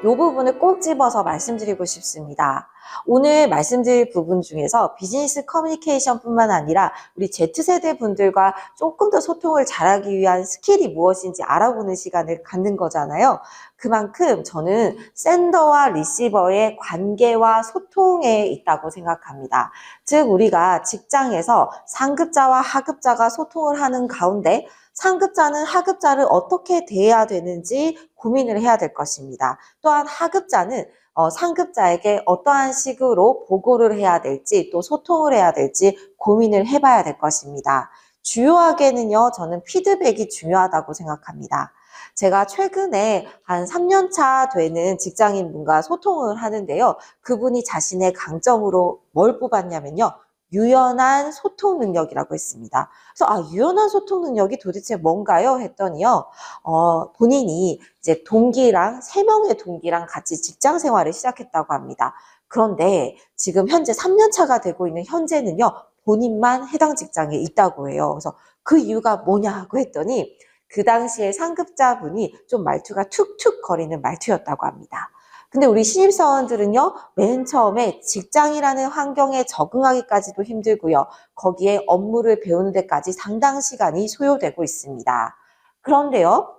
이 부분을 꼭 집어서 말씀드리고 싶습니다. 오늘 말씀드릴 부분 중에서 비즈니스 커뮤니케이션뿐만 아니라 우리 Z세대 분들과 조금 더 소통을 잘하기 위한 스킬이 무엇인지 알아보는 시간을 갖는 거잖아요. 그만큼 저는 샌더와 리시버의 관계와 소통에 있다고 생각합니다. 즉, 우리가 직장에서 상급자와 하급자가 소통을 하는 가운데 상급자는 하급자를 어떻게 대해야 되는지 고민을 해야 될 것입니다. 또한 하급자는 어, 상급자에게 어떠한 식으로 보고를 해야 될지 또 소통을 해야 될지 고민을 해봐야 될 것입니다. 주요하게는요, 저는 피드백이 중요하다고 생각합니다. 제가 최근에 한 3년 차 되는 직장인 분과 소통을 하는데요. 그분이 자신의 강점으로 뭘 뽑았냐면요. 유연한 소통 능력이라고 했습니다. 그래서 아, 유연한 소통 능력이 도대체 뭔가요? 했더니요. 어, 본인이 이제 동기랑 세 명의 동기랑 같이 직장 생활을 시작했다고 합니다. 그런데 지금 현재 3년 차가 되고 있는 현재는요. 본인만 해당 직장에 있다고 해요. 그래서 그 이유가 뭐냐고 했더니 그 당시에 상급자분이 좀 말투가 툭툭 거리는 말투였다고 합니다. 근데 우리 신입사원들은요, 맨 처음에 직장이라는 환경에 적응하기까지도 힘들고요. 거기에 업무를 배우는 데까지 상당 시간이 소요되고 있습니다. 그런데요,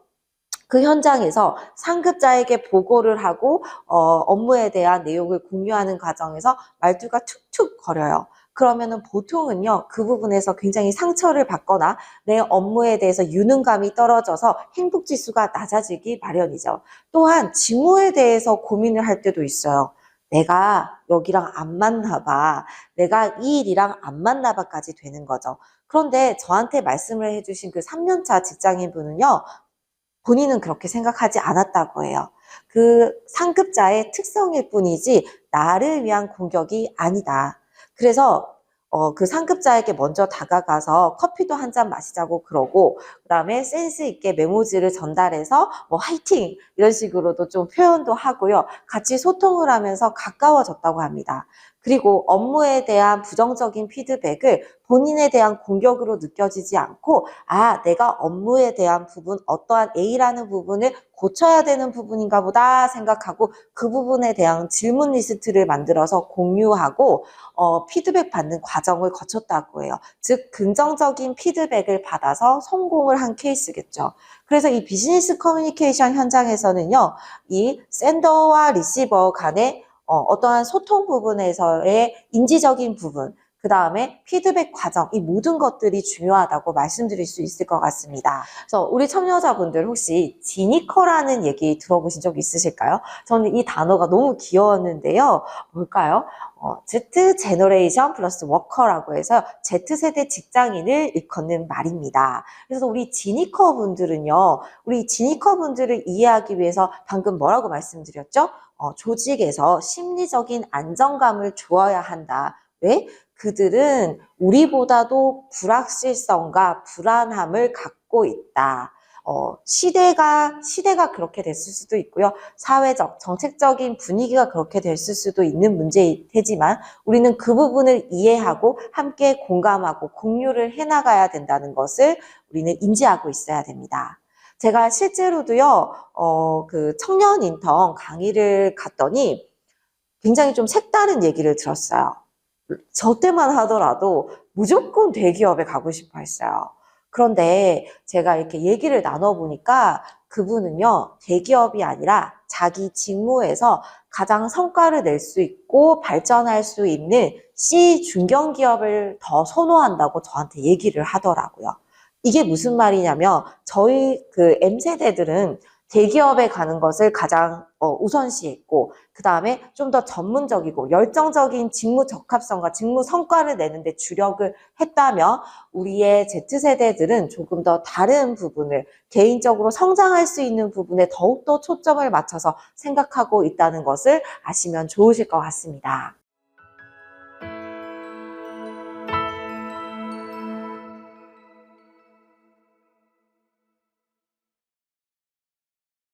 그 현장에서 상급자에게 보고를 하고 어, 업무에 대한 내용을 공유하는 과정에서 말투가 툭툭 거려요. 그러면은 보통은요, 그 부분에서 굉장히 상처를 받거나 내 업무에 대해서 유능감이 떨어져서 행복 지수가 낮아지기 마련이죠. 또한 직무에 대해서 고민을 할 때도 있어요. 내가 여기랑 안 맞나 봐. 내가 이 일이랑 안 맞나 봐까지 되는 거죠. 그런데 저한테 말씀을 해주신 그 3년차 직장인 분은요, 본인은 그렇게 생각하지 않았다고 해요. 그 상급자의 특성일 뿐이지 나를 위한 공격이 아니다. 그래서 어, 그 상급자에게 먼저 다가가서 커피도 한 잔 마시자고 그러고 그다음에 센스 있게 메모지를 전달해서 뭐 화이팅 이런 식으로도 좀 표현도 하고요. 같이 소통을 하면서 가까워졌다고 합니다. 그리고 업무에 대한 부정적인 피드백을 본인에 대한 공격으로 느껴지지 않고 아 내가 업무에 대한 부분 어떠한 A라는 부분을 고쳐야 되는 부분인가 보다 생각하고 그 부분에 대한 질문 리스트를 만들어서 공유하고 어, 피드백 받는 과정을 거쳤다고 해요. 즉 긍정적인 피드백을 받아서 성공을 한 케이스겠죠. 그래서 이 비즈니스 커뮤니케이션 현장에서는요. 이 샌더와 리시버 간의 어, 어떠한 소통 부분에서의 인지적인 부분, 그 다음에 피드백 과정, 이 모든 것들이 중요하다고 말씀드릴 수 있을 것 같습니다. 그래서 우리 참여자분들 혹시 지니커라는 얘기 들어보신 적 있으실까요? 저는 이 단어가 너무 귀여웠는데요. 뭘까요? 어, Z 제너레이션 플러스 워커라고 해서 Z세대 직장인을 일컫는 말입니다. 그래서 우리 지니커 분들은요, 우리 지니커 분들을 이해하기 위해서 방금 뭐라고 말씀드렸죠? 어, 조직에서 심리적인 안정감을 주어야 한다. 왜? 그들은 우리보다도 불확실성과 불안함을 갖고 있다. 어, 시대가, 시대가 그렇게 됐을 수도 있고요. 사회적, 정책적인 분위기가 그렇게 됐을 수도 있는 문제이지만 우리는 그 부분을 이해하고 함께 공감하고 공유를 해나가야 된다는 것을 우리는 인지하고 있어야 됩니다. 제가 실제로도요, 어, 그 청년 인턴 강의를 갔더니 굉장히 좀 색다른 얘기를 들었어요. 저 때만 하더라도 무조건 대기업에 가고 싶어 했어요. 그런데 제가 이렇게 얘기를 나눠보니까 그분은요, 대기업이 아니라 자기 직무에서 가장 성과를 낼 수 있고 발전할 수 있는 C 중견기업을 더 선호한다고 저한테 얘기를 하더라고요. 이게 무슨 말이냐면 저희 그 M세대들은 대기업에 가는 것을 가장 어, 우선시했고 그 다음에 좀 더 전문적이고 열정적인 직무 적합성과 직무 성과를 내는 데 주력을 했다면 우리의 Z세대들은 조금 더 다른 부분을 개인적으로 성장할 수 있는 부분에 더욱더 초점을 맞춰서 생각하고 있다는 것을 아시면 좋으실 것 같습니다.